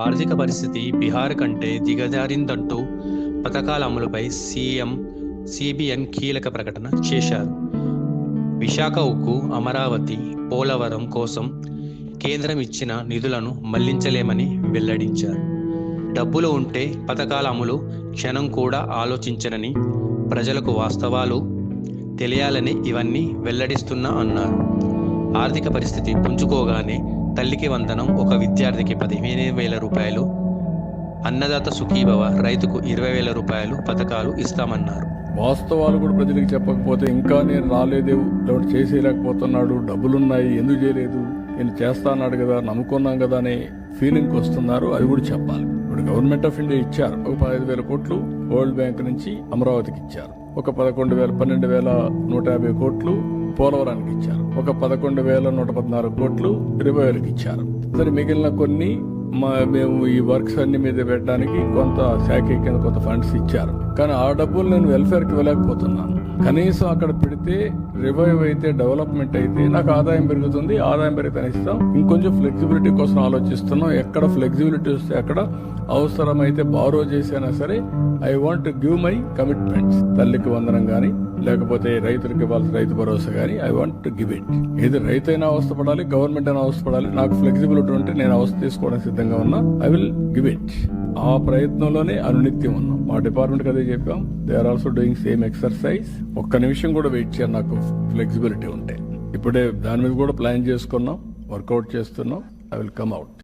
ఆర్థిక పరిస్థితి బీహార్ కంటే దిగజారిందంటూ పథకాల అమలుపై సీఎం సిబిఎన్ కీలక ప్రకటన చేశారు. విశాఖ ఉక్కు అమరావతి పోలవరం కోసం కేంద్రం ఇచ్చిన నిధులను మళ్ళించలేమని వెల్లడించారు. డబ్బులు ఉంటే పథకాల అమలు క్షణం కూడా ఆలోచించనని ప్రజలకు వాస్తవాలు తెలియాలని ఇవన్నీ వెల్లడిస్తున్నా అన్నారు. ఆర్థిక పరిస్థితి పుంజుకోగానే తల్లికి వందనం ఒక విద్యార్థికి పదిహేను వేల రూపాయలు అన్నదాత సుఖీభవ రైతుకు ఇరవై వేల రూపాయలు పథకాలు ఇస్తామన్నారు. వాస్తవాలు కూడా ప్రజలకు చెప్పకపోతే ఇంకా నేను రాలేదు ఎవరు చేసేయలేకపోతున్నాడు డబ్బులున్నాయి ఎందుకు చేయలేదు? నేను చేస్తా అన్నాడు కదా నమ్ముకున్నాం కదా అనే ఫీలింగ్ వస్తున్నారు అది కూడా చెప్పాలి. ఇప్పుడు గవర్నమెంట్ ఆఫ్ ఇండియా ఇచ్చారు ఒక పదహైదు వేల కోట్లు వరల్డ్ బ్యాంక్ నుంచి అమరావతికి ఇచ్చారు. ఒక పదకొండు వేల పన్నెండు వేల నూట యాభై కోట్లు పోలవరానికి ఇచ్చారు. ఒక పదకొండు వేల నూట పద్నాలుగు కోట్లు ఇరవై వేలకు ఇచ్చారు. సరే మిగిలిన కొన్ని మా మేము ఈ వర్క్స్ అన్ని మీద పెట్టడానికి కొంత శాఖ కింద కొంత ఫండ్స్ ఇచ్చారు. కానీ ఆ డబ్బులు నేను వెల్ఫేర్కి వెళ్ళకపోతున్నాను కనీసం అక్కడ పెడితే రివైవ్ అయితే డెవలప్మెంట్ అయితే నాకు ఆదాయం పెరుగుతుంది ఆదాయం పెరిగితే ఇస్తాం. ఇంకొంచెం ఫ్లెక్సిబిలిటీ కోసం ఆలోచిస్తున్నాం. ఎక్కడ ఫ్లెక్సిబిలిటీ వస్తే అక్కడ అవసరమైతే బారో చేసైనా సరే I want give my commitments తల్లికి వందనం కానీ లేకపోతే రైతులకు ఇవ్వాల్సిన రైతు భరోసా కానీ I want to give it ఏది రైతు అయినా అవస్థపడాలి గవర్నమెంట్ అయినా అవస్థపడాలి నాకు ఫ్లెక్సిబిలిటీ ఉంటే నేను అవస్థ తీసుకోవడానికి సిద్ధంగా ఉన్నా ఐ విల్ గివ్ ఇట్ ఆ ప్రయత్నంలోనే అనునిత్యం ఉన్నాం. మా డిపార్ట్మెంట్ అదే చెప్పాం. They are also doing same exercise ఒక్క నిమిషం కూడా వెయిట్ చేయాలి నాకు. ఫ్లెక్సిబిలిటీ ఉంటే. ఇప్పుడే దాని మీద కూడా ప్లాన్ చేసుకున్నాం. వర్కౌట్ చేస్తున్నాం. I will come out